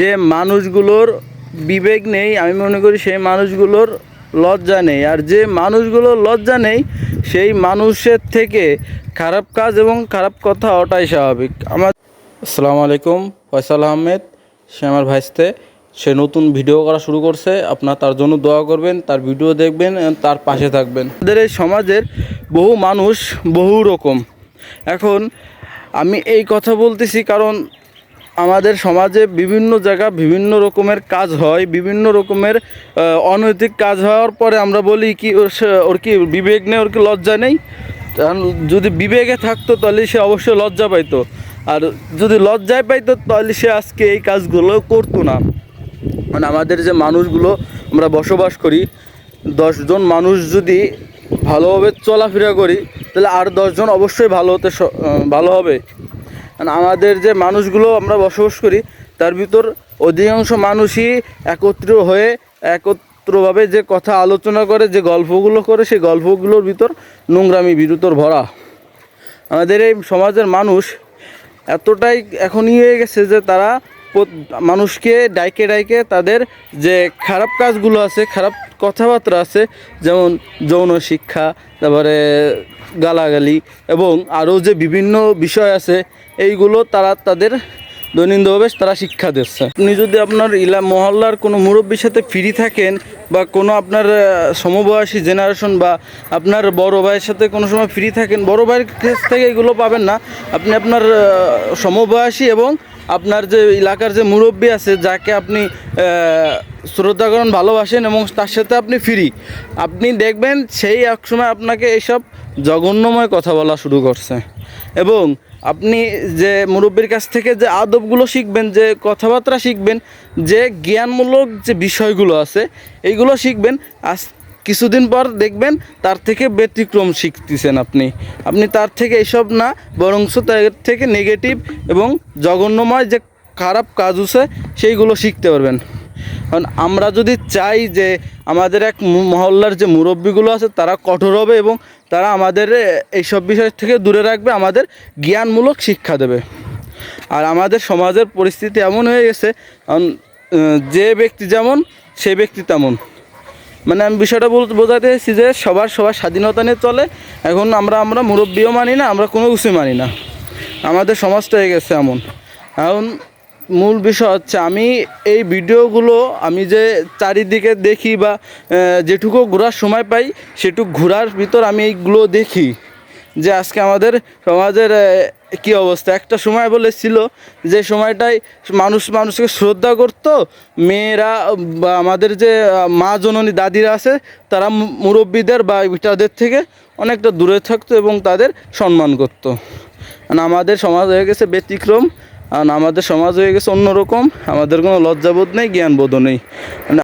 যে মানুষগুলোর বিবেক নেই, আমি মনে করি সেই মানুষগুলোর লজ্জা নেই। আর যে মানুষগুলোর লজ্জা নেই, সেই মানুষের থেকে খারাপ কাজ এবং খারাপ কথা ওটাই স্বাভাবিক। আমার আসসালামু আলাইকুম, ফয়সাল আহমেদ, সে আমার ভাইস্তে। সে নতুন ভিডিও করা শুরু করছে, আপনার তার জন্য দোয়া করবেন, তার ভিডিও দেখবেন তার পাশে থাকবেন। আমাদের এই সমাজের বহু মানুষ বহু রকম। এখন আমি এই কথা বলতেছি কারণ আমাদের সমাজে বিভিন্ন জায়গা বিভিন্ন রকমের কাজ হয়, বিভিন্ন রকমের অনৈতিক কাজ হওয়ার পরে আমরা বলি কি, ওর কি বিবেক নেই, ওর কি লজ্জা নেই? যদি বিবেকে থাকতো তাহলে সে অবশ্যই লজ্জা পাইতো। আর যদি লজ্জায় পাইতো তাহলে সে আজকে এই কাজগুলো করতো না। মানে আমাদের যে মানুষগুলো আমরা বসবাস করি দশজন মানুষ যদি ভালোভাবে চলাফেরা করি, তাহলে আর দশজন অবশ্যই ভালো হতে ভালো হবে। আমাদের যে মানুষগুলো আমরা বসবাস করি, তার ভিতর অধিকাংশ মানুষই একত্র হয়ে একত্রভাবে যে কথা আলোচনা করে, যে গল্পগুলো করে, সেই গল্পগুলোর ভিতর নোংরামি বিরুতর ভরা। আমাদের এই সমাজের মানুষ এতটাই এখন ইয়ে হয়ে গেছে যে তারা মানুষকে ডাইকে ডাইকে তাদের যে খারাপ কাজগুলো আছে, খারাপ কথাবার্তা আছে, যেমন যৌন শিক্ষা, তারপরে গালাগালি এবং আরও যে বিভিন্ন বিষয় আছে, এইগুলো তারা তাদের দৈনন্দিনভাবে তারা শিক্ষা দিচ্ছে। আপনি যদি আপনার ইলা, মহল্লার কোনো মুরব্বীর সাথে ফ্রি থাকেন বা কোনো আপনার সমবয়সী জেনারেশন বা আপনার বড় ভাইয়ের সাথে কোনো সময় ফ্রি থাকেন, বড় ভাইয়ের কাছ থেকে এগুলো পাবেন না। আপনি আপনার সমবয়সী এবং আপনার যে এলাকার যে মুরব্বী আছে যাকে আপনি আহ, শ্রদ্ধা করেন ভালোবাসেন এবং তার সাথে আপনি ফ্রি আপনি দেখবেন সেই এক সময় আপনাকে এইসব জঘন্যময় কথা বলা শুরু করছে। এবং আপনি যে মুরব্বীর কাছ থেকে যে আদবগুলো শিখবেন যে কথাবার্তা শিখবেন যে জ্ঞানমূলক যে বিষয়গুলো আছে এইগুলো শিখবেন আজ কিছুদিন পর দেখবেন তার থেকে ব্যতিক্রম শিখতেছেন আপনি। আপনি তার থেকে এইসব না, বরংস তার থেকে নেগেটিভ এবং জঘন্যময় যে খারাপ কাজ আছে সেইগুলো শিখতে পারবেন। কারণ আমরা যদি চাই যে আমাদের এক মহল্লার যে মুরব্বীগুলো আছে, তারা কঠোর হবে এবং তারা আমাদের এইসব বিষয় থেকে দূরে রাখবে, আমাদের জ্ঞানমূলক শিক্ষা দেবে। আর আমাদের সমাজের পরিস্থিতি এমন হয়ে গেছে যে ব্যক্তি যেমন, সে ব্যক্তি তেমন। মানে আমি বিষয়টা বোঝাতে চাইছি যে সবার সবার স্বাধীনতা নিয়ে চলে। এখন আমরা আমরা মুরব্বীও মানি না, আমরা কোনো কিছুই মানি না। আমাদের সমাজটা হয়ে গেছে এমন। এখন মূল বিষয় হচ্ছে আমি এই ভিডিওগুলো, আমি যে চারিদিকে দেখি বা যেটুকু ঘোরার সময় পাই, সেটুকু ঘোরার ভিতর আমি এইগুলো দেখি। যে আজকে আমাদের সমাজের কি অবস্থা? একটা সময় বলে ছিল যে সময়টায় মানুষ, মানুষকে শ্রদ্ধা করত, মেয়েরা, বা আমাদের যে মা জননী, দাদিরা আছে, তারা মুরব্বীদের বা তাদের থেকে অনেকটা দূরে থাকতো এবং তাদের সম্মান করত। আমাদের সমাজ হয়ে গেছে ব্যতিক্রম, আর আমাদের সমাজ হয়ে গেছে অন্যরকম, আমাদের কোনো লজ্জাবোধ নেই, জ্ঞানবোধও নেই।